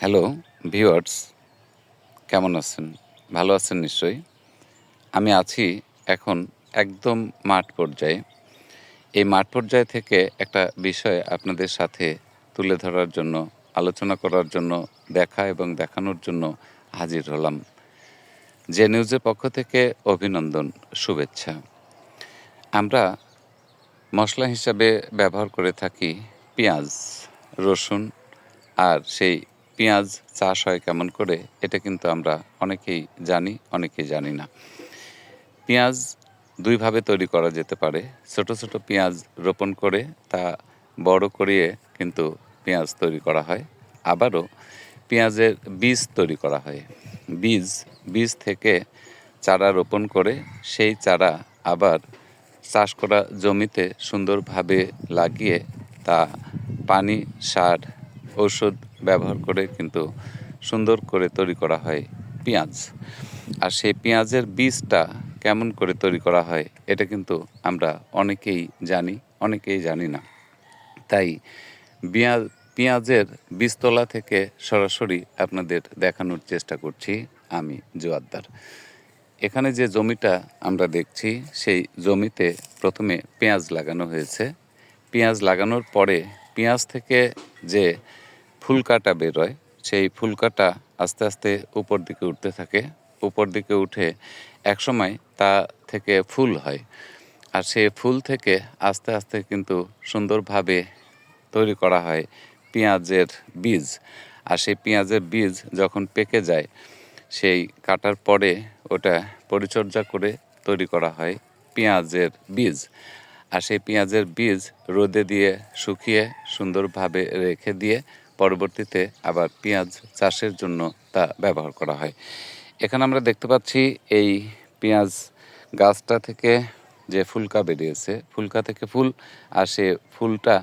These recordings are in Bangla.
হ্যালো ভিউয়ার্স কেমন আছেন? ভালো আছেন নিশ্চয়ই? আমি আছি এখন একদম মাঠ পর্যায়ে। এই মাঠ পর্যায় থেকে একটা বিষয় আপনাদের সাথে তুলে ধরার জন্য, আলোচনা করার জন্য, দেখা এবং দেখানোর জন্য হাজির হলাম। যে নিউজের পক্ষ থেকে অভিনন্দন, শুভেচ্ছা। আমরা মশলা হিসাবে ব্যবহার করে থাকি পেঁয়াজ, রসুন আর সেই পেঁয়াজ চাষ হয় কেমন করে, এটা কিন্তু আমরা অনেকেই জানি অনেকেই জানি না। পেঁয়াজ দুইভাবে তৈরি করা যেতে পারে। ছোট ছোট পেঁয়াজ রোপণ করে তা বড় করিয়ে কিন্তু পেঁয়াজ তৈরি করা হয়। আবারও পেঁয়াজের বীজ তৈরি করা হয়। বীজ বীজ থেকে চারা রোপণ করে সেই চারা আবার চাষ করা জমিতে সুন্দরভাবে লাগিয়ে তা পানি, সার, ঔষধ ব্যবহার করে কিন্তু সুন্দর করে তৈরি করা হয় পেঁয়াজ। আর সেই পেঁয়াজের বীজটা কেমন করে তৈরি করা হয়, এটা কিন্তু আমরা অনেকেই জানি অনেকেই জানি না। তাই পেঁয়াজ পেঁয়াজের বীজতলা থেকে সরাসরি আপনাদের দেখানোর চেষ্টা করছি আমি জোয়াদ্দার এখানে যে জমিটা আমরা দেখছি, সেই জমিতে প্রথমে পেঁয়াজ লাগানো হয়েছে। পেঁয়াজ লাগানোর পরে পেঁয়াজ থেকে যে ফুলকাটা বেরোয় সেই ফুলকাটা আস্তে আস্তে উপর দিকে উঠতে থাকে। উপর দিকে উঠে একসময় তা থেকে ফুল হয়। আর সেই ফুল থেকে আস্তে আস্তে কিন্তু সুন্দরভাবে তৈরি করা হয় পেঁয়াজের বীজ। আর সেই পেঁয়াজের বীজ যখন পেকে যায়, সেই কাটার পরে ওটা পরিচর্যা করে তৈরি করা হয় পেঁয়াজের বীজ। আর সেই পেঁয়াজের বীজ রোদে দিয়ে শুকিয়ে সুন্দরভাবে রেখে দিয়ে পরবর্তীতে আবার পেঁয়াজ চাষের জন্য তা ব্যবহার করা হয়। এখানে আমরা দেখতে পাচ্ছি এই পেঁয়াজ গাছটা থেকে যে ফুলকা বেরিয়েছে, ফুলকা থেকে ফুল আর সে ফুলটা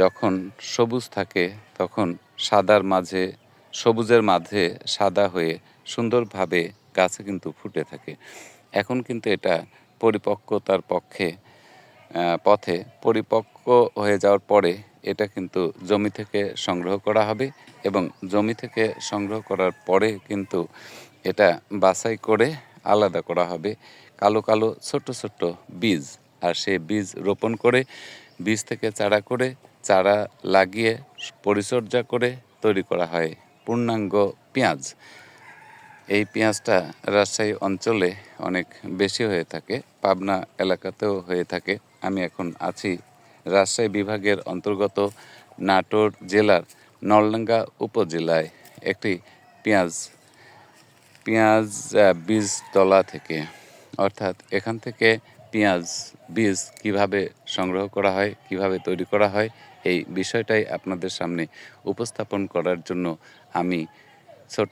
যখন সবুজ থাকে তখন সাদার মাঝে, সবুজের মাঝে সাদা হয়ে সুন্দরভাবে গাছে কিন্তু ফুটে থাকে। এখন কিন্তু এটা পরিপক্কতার পক্ষে পথে পরিপক্ক হয়ে যাওয়ার পরে এটা কিন্তু জমি থেকে সংগ্রহ করা হবে এবং জমি থেকে সংগ্রহ করার পরে কিন্তু এটা বাছাই করে আলাদা করা হবে। কালো কালো ছোট্ট ছোট্ট বীজ আর সেই বীজ রোপণ করে, বীজ থেকে চারা করে, চারা লাগিয়ে পরিচর্যা করে তৈরি করা হয় পূর্ণাঙ্গ পেঁয়াজ। এই পেঁয়াজটা রাজশাহী অঞ্চলে অনেক বেশি হয়ে থাকে, পাবনা এলাকাতেও হয়ে থাকে। আমি এখন আছি রাজশাহী বিভাগের অন্তর্গত নাটোর জেলার নলডাঙ্গা উপজেলায় একটি পেঁয়াজ পেঁয়াজ বীজতলা থেকে। অর্থাৎ এখান থেকে পেঁয়াজ, বীজ কীভাবে সংগ্রহ করা হয়, কীভাবে তৈরি করা হয়, এই বিষয়টাই আপনাদের সামনে উপস্থাপন করার জন্য আমি